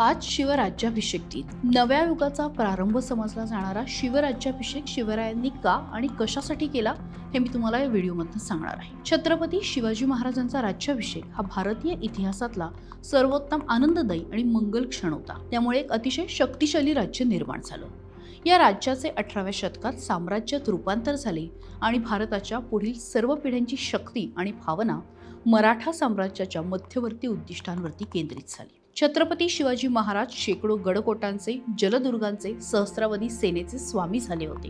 आज शिवराज्याभिषेक दिन नव्या युगाचा प्रारंभ समजला जाणारा शिवराज्याभिषेक शिवरायांनी का आणि कशासाठी केला हे मी तुम्हाला या व्हिडिओमधून सांगणार आहे. छत्रपती शिवाजी महाराजांचा राज्याभिषेक हा भारतीय इतिहासातला सर्वोत्तम आनंददायी आणि मंगल क्षण होता. त्यामुळे एक अतिशय शक्तिशाली राज्य निर्माण झालं. या राज्याचे अठराव्या शतकात साम्राज्यात रूपांतर झाले आणि भारताच्या पुढील सर्व पिढ्यांची शक्ती आणि भावना मराठा साम्राज्याच्या मध्यवर्ती उद्दिष्टांवरती केंद्रित झाली. छत्रपती शिवाजी महाराज शेकडो गडकोटांचे जलदुर्गांचे सहस्रावधी सेनेचे स्वामी झाले होते.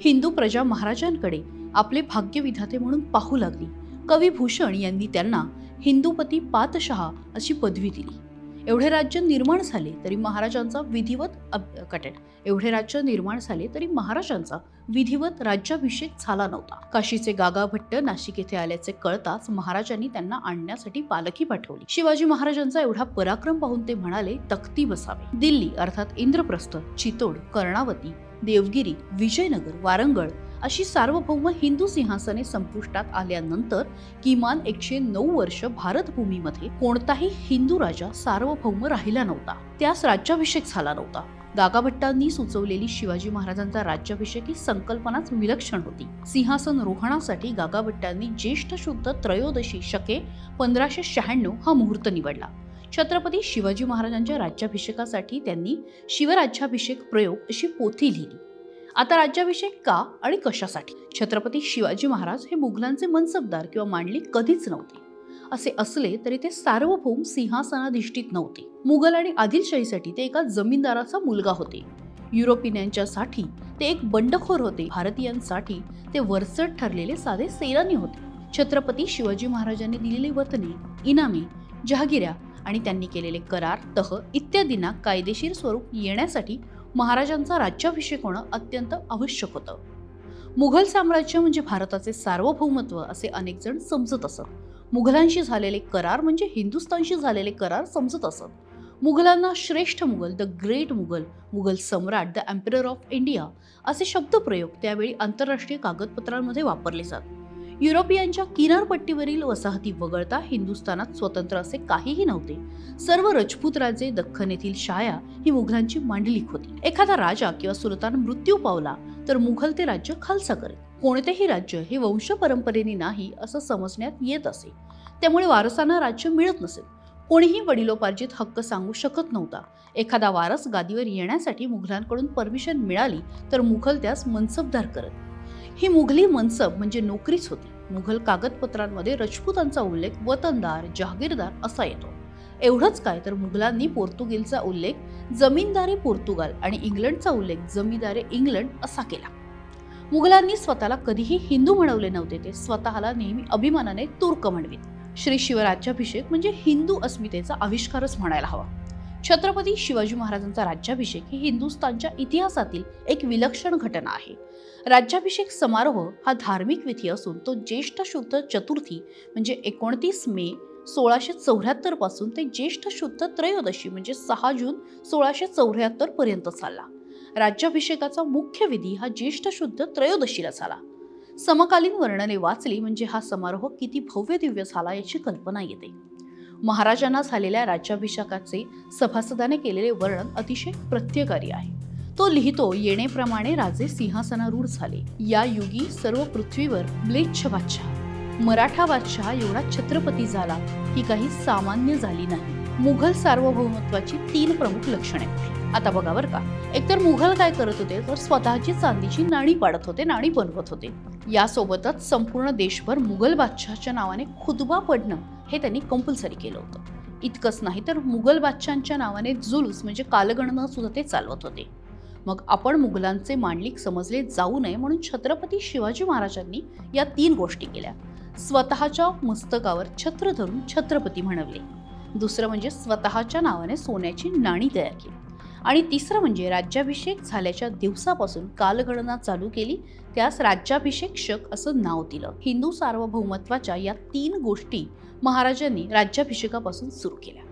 हिंदू प्रजा महाराजांकडे आपले भाग्यविधाते म्हणून पाहू लागली. कवी भूषण यांनी त्यांना हिंदूपती पातशहा अशी पदवी दिली. एवढे राज्य निर्माण झाले तरी महाराजांचा विधिवत अभ- एवढे राज्य निर्माण झाले तरी महाराजांचा विधिवत राज्याभिषेक झाला नव्हता. काशीचे गागा भट्ट नाशिक येथे आल्याचे कळताच महाराजांनी त्यांना आणण्यासाठी पालखी पाठवली. शिवाजी महाराजांचा एवढा पराक्रम पाहून ते म्हणाले तख्ती बसावे. दिल्ली अर्थात इंद्रप्रस्थ चितोड कर्णावती देवगिरी विजयनगर वारंगळ अशी सार्वभौम हिंदू सिंहासने संपुष्टात आल्यानंतर किमान एकशे नऊ वर्ष भारतभूमीमध्ये कोणताही हिंदू राजा सार्वभौम राहिला नव्हता. त्यास राज्याभिषेक झाला नव्हता. गागाभट्टांनी सुचवलेली शिवाजी महाराजांचा राज्याभिषेक ही संकल्पनाच विलक्षण होती. सिंहासन रोहणासाठी गागाभट्टांनी ज्येष्ठ शुद्ध त्रयोदशी शके पंधराशे शहाण्णव हा मुहूर्त निवडला. छत्रपती शिवाजी महाराजांच्या राज्याभिषेकासाठी त्यांनी शिवराज्याभिषेक प्रयोग अशी पोथी लिहिली. आता राज्याभिषेक का आणि कशासाठी? छत्रपती शिवाजी महाराज हे मुघलांचे मनसबदार किंवा मांडली कधीच नव्हते. असे असले तरी ते सार्वभौम सिंहासनाधिष्ठित नव्हते. मुघल आणि आदिलशाहीसाठी ते एका जमीनदाराचा मुलगा होते. युरोपियनांच्यासाठी ते एक बंडखोर होते. भारतीयांसाठी ते वरचढ ठरलेले साधे सेनानी होते. छत्रपती शिवाजी महाराजांनी दिलेली वतने इनामी जहागिऱ्या आणि त्यांनी केलेले करार तह इत्यादींना कायदेशीर स्वरूप येण्यासाठी महाराजांचा राज्याभिषेक होणं अत्यंत आवश्यक होतं. मुघल साम्राज्य म्हणजे भारताचे सार्वभौमत्व असे अनेक जण समजत असत. मुघलांशी झालेले करार म्हणजे हिंदुस्थानशी झालेले करार समजत असत. मुघलांना श्रेष्ठ मुघल द ग्रेट मुघल मुघल सम्राट द एम्परर ऑफ इंडिया असे शब्दप्रयोग त्यावेळी आंतरराष्ट्रीय कागदपत्रांमध्ये वापरले जात. युरोपियांच्या किनारपट्टीवरील वसाहती वगळता हिंदुस्थानात स्वतंत्र असे काहीही नव्हते. सर्व रजपूत राजे दख्खन येथील शाया ही मुघलांची मांडलिक होती. एखादा राजा किंवा सुलतान मृत्यू पावला तर मुघल ते राज्य खालसा करेल. कोणतेही राज्य हे वंश परंपरेने नाही असं समजण्यात येत असे. त्यामुळे वारसांना राज्य मिळत नसेल. कोणीही वडिलोपार्जित हक्क सांगू शकत नव्हता. एखादा वारस गादीवर येण्यासाठी मुघलांकडून परमिशन मिळाली तर मुघल त्यास मनसबदार करत. ही मुघली मनसब म्हणजे नोकरीच होती. मुघल कागदपत्रांमध्ये रजपूतांचा उल्लेख वतनदार जहागीरदार असा येतो. एवढंच काय तर मुघलांनी पोर्तुगीलचा उल्लेख जमीनदारे पोर्तुगाल आणि इंग्लंडचा उल्लेख जमीनदारे इंग्लंड असा केला. मुघलांनी स्वतःला कधीही हिंदू म्हणवले नव्हते ते स्वतःला नेहमी अभिमानाने तुर्क म्हणवीत. श्री शिवराज्याभिषेक म्हणजे हिंदू अस्मितेचा आविष्कारच म्हणायला हवा. छत्रपती शिवाजी महाराजांचा राज्याभिषेक ही हिंदुस्थानच्या इतिहासातील एक विलक्षण घटना आहे. राज्याभिषेक समारोह हा धार्मिक विधी असून तो ज्येष्ठ शुद्ध चतुर्थी म्हणजे एकोणतीस मे सोळाशे चौऱ्याहत्तरपासून ते ज्येष्ठ शुद्ध त्रयोदशी म्हणजे सहा जून सोळाशे चौऱ्याहत्तर पर्यंत चालला. राज्याभिषेकाचा मुख्य विधी हा ज्येष्ठ शुद्ध त्रयोदशीला झाला. समकालीन वर्णने वाचली म्हणजे हा समारोह किती भव्य दिव्य झाला याची कल्पना येते. महाराजांना झालेल्या राज्याभिषेकाचे सभासदाने केलेले वर्णन अतिशय प्रत्यकारी आहे. तो लिहितो येणेप्रमाणे राजे सिंहासनारूढ झाले. या युगी सर्व पृथ्वीवर म्लेच्छ बादशाह. मराठा बादशाह एवढा छत्रपती झाला ही काही सामान्य झाली नाही. मुघल सार्वभौमत्वाची तीन प्रमुख लक्षणे आता बघा बरं का. एकतर मुघल काय करत होते तर स्वतःची चांदीची नाणी पाडत होते नाणी बनवत होते. यासोबतच संपूर्ण देशभर मुघल बादशहाच्या नावाने खुदबा पडणं हे त्यांनी कंपल्सरी केलं होतं. इतकंच नाही तर मुघल बादशहांच्या नावाने जुलूस म्हणजे कालगणना सुद्धा ते चालवत होते. मग आपण मुघलांचे मांडलिक समजले जाऊ नये म्हणून छत्रपती शिवाजी महाराजांनी या तीन गोष्टी केल्या. स्वतःच्या मस्तकावर छत्र धरून छत्रपती म्हणवले दुसरं म्हणजे स्वतःच्या नावाने सोन्याची नाणी तयार केली. आणि तिसरं म्हणजे राज्याभिषेक झाल्याच्या दिवसापासून कालगणना चालू केली. त्यास राज्याभिषेक शक असं नाव दिलं. हिंदू सार्वभौमत्वाच्या या तीन गोष्टी महाराजांनी राज्याभिषेकापासून सुरू केल्या.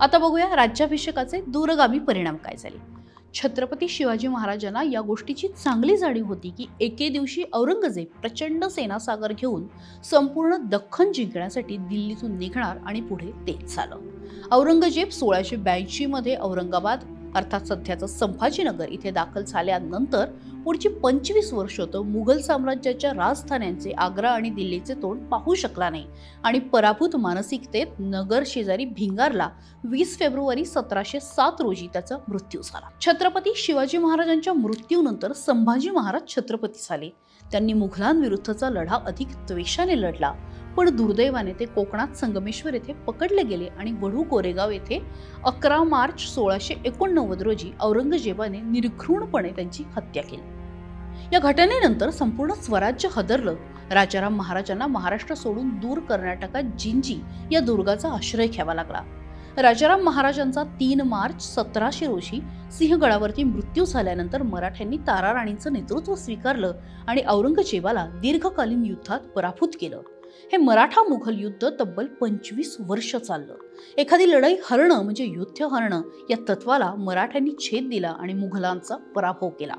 आता बघूया राज्याभिषेकाचे दूरगामी परिणाम काय झाले. छत्रपती शिवाजी महाराजांना या गोष्टीची चांगली जाणीव होती की एके दिवशी औरंगजेब प्रचंड सेनासागर घेऊन संपूर्ण दख्खन जिंकण्यासाठी दिल्लीतून निघणार आणि पुढे तेच झालं औरंगजेब सोळाशे ब्याऐंशीमध्ये औरंगाबाद अर्थात सध्याचं संभाजीनगर इथे दाखल झाल्यानंतर पुढची पंचवीस वर्ष तो मुघल साम्राज्याच्या राजधान्यांचे आग्रा आणि दिल्लीचे तोंड पाहू शकला नाही. आणि पराभूत मानसिकतेत नगर शेजारी भिंगारला वीस फेब्रुवारी सतराशे सात रोजी त्याचा मृत्यू झाला. छत्रपती शिवाजी महाराजांच्या मृत्यूनंतर संभाजी महाराज छत्रपती झाले. त्यांनी मुघलांविरुद्धचा लढा अधिक द्वेषाने लढला. पण दुर्दैवाने ते कोकणात संगमेश्वर येथे पकडले गेले आणि वढू कोरेगाव येथे अकरा मार्च सोळाशे एकोणनव्वद रोजी औरंगजेबाने निर्घृणपणे त्यांची हत्या केली. या घटनेनंतर संपूर्ण स्वराज्य हदरलं. राजाराम महाराजांना महाराष्ट्र सोडून दूर कर्नाटकात जिंजी या दुर्गाचा आश्रय घ्यावा लागला. राजाराम महाराजांचा तीन मार्च सतराशे रोजी सिंहगडावरती मृत्यू झाल्यानंतर मराठ्यांनी तारा राणींचं नेतृत्व स्वीकारलं आणि औरंगजेबाला दीर्घकालीन युद्धात पराभूत केलं. हे मराठा मुघल युद्ध तब्बल पंचवीस वर्ष चाललं. एखादी लढाई हरणं म्हणजे युद्ध हरणं या तत्वाला मराठ्यांनी छेद दिला आणि मुघलांचा पराभव केला.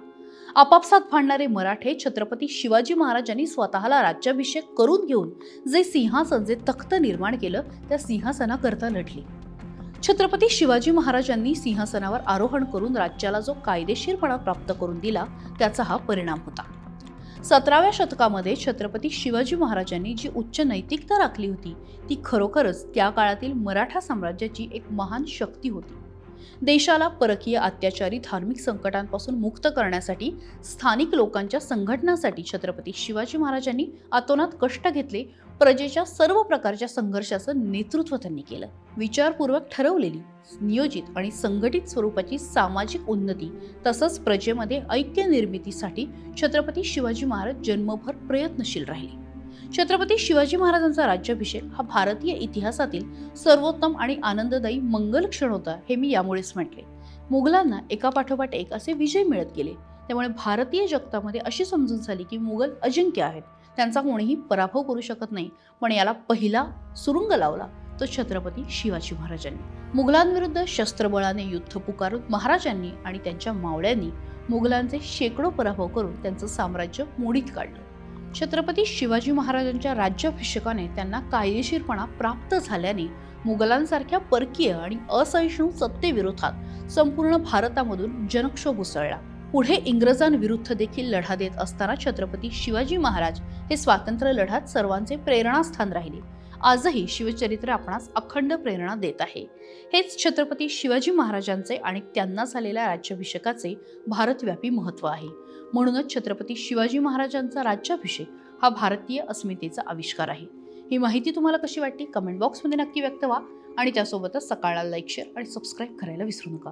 आपापसात भांडणारे मराठे छत्रपती शिवाजी महाराजांनी स्वतःला राज्याभिषेक करून घेऊन जे सिंहासन जे तख्त निर्माण केलं त्या सिंहासनाकरता लढली. छत्रपती शिवाजी महाराजांनी सिंहासनावर आरोहण करून राज्याला जो कायदेशीरपणा प्राप्त करून दिला त्याचा हा परिणाम होता. सतराव्या शतकामध्ये छत्रपती शिवाजी महाराजांनी जी उच्च नैतिकता राखली होती ती खरोखरच त्या काळातील मराठा साम्राज्याची एक महान शक्ती होती. देशाला परकीय अत्याचारी धार्मिक संकटांपासून मुक्त करण्यासाठी स्थानिक लोकांच्या संघटनासाठी छत्रपती शिवाजी महाराजांनी अतोनात कष्ट घेतले प्रजेच्या सर्व प्रकारच्या संघर्षाचं नेतृत्व त्यांनी केलं. विचारपूर्वक ठरवलेली नियोजित आणि संघटित स्वरूपाची सामाजिक उन्नती तसंच प्रजेमध्ये ऐक्य निर्मितीसाठी छत्रपती शिवाजी महाराज जन्मभर प्रयत्नशील राहिले. छत्रपती शिवाजी महाराजांचा राज्याभिषेक हा भारतीय इतिहासातील सर्वोत्तम आणि आनंददायी मंगल क्षण होता हे मी यामुळेच म्हटले. मुघलांना एकापाठोपाठ एक असे विजय मिळत गेले. त्यामुळे भारतीय जगतामध्ये अशी समजून झाली की मुघल अजिंक्य आहेत. त्यांचा कोणीही पराभव करू शकत नाही. पण याला पहिला सुरुंग लावला तो छत्रपती शिवाजी महाराजांनी. मुघलांविरुद्ध शस्त्रबळाने युद्ध पुकारून महाराजांनी आणि त्यांच्या मावळ्यांनी मुघलांचे शेकडो पराभव करून त्यांचं साम्राज्य मोडीत काढलं. छत्रपती शिवाजी महाराजांच्या राज्याभिषेकाने त्यांना कायदेशीरपणा प्राप्त झाल्याने मुघलांसारख्या परकीय आणि असहिष्णू सत्तेविरोधात संपूर्ण भारतामधून जनक्षोभ उसळला. पुढे इंग्रजांविरुद्ध देखील लढा देत असताना छत्रपती शिवाजी महाराज हे स्वातंत्र्य लढ्यात सर्वांचे प्रेरणास्थान राहिले. आजही शिवचरित्र आपणास अखंड प्रेरणा देत आहे. हेच छत्रपती शिवाजी महाराजांचे आणि त्यांना झालेल्या राज्याभिषेकाचे भारतव्यापी महत्त्व आहे. म्हणूनच छत्रपती शिवाजी महाराजांचा राज्याभिषेक हा भारतीय अस्मितेचा आविष्कार आहे. ही माहिती तुम्हाला कशी वाटली? कमेंट बॉक्समध्ये नक्की व्यक्त व्हा आणि त्यासोबतच सकाळला लाईक शेअर आणि सबस्क्राईब करायला विसरू नका.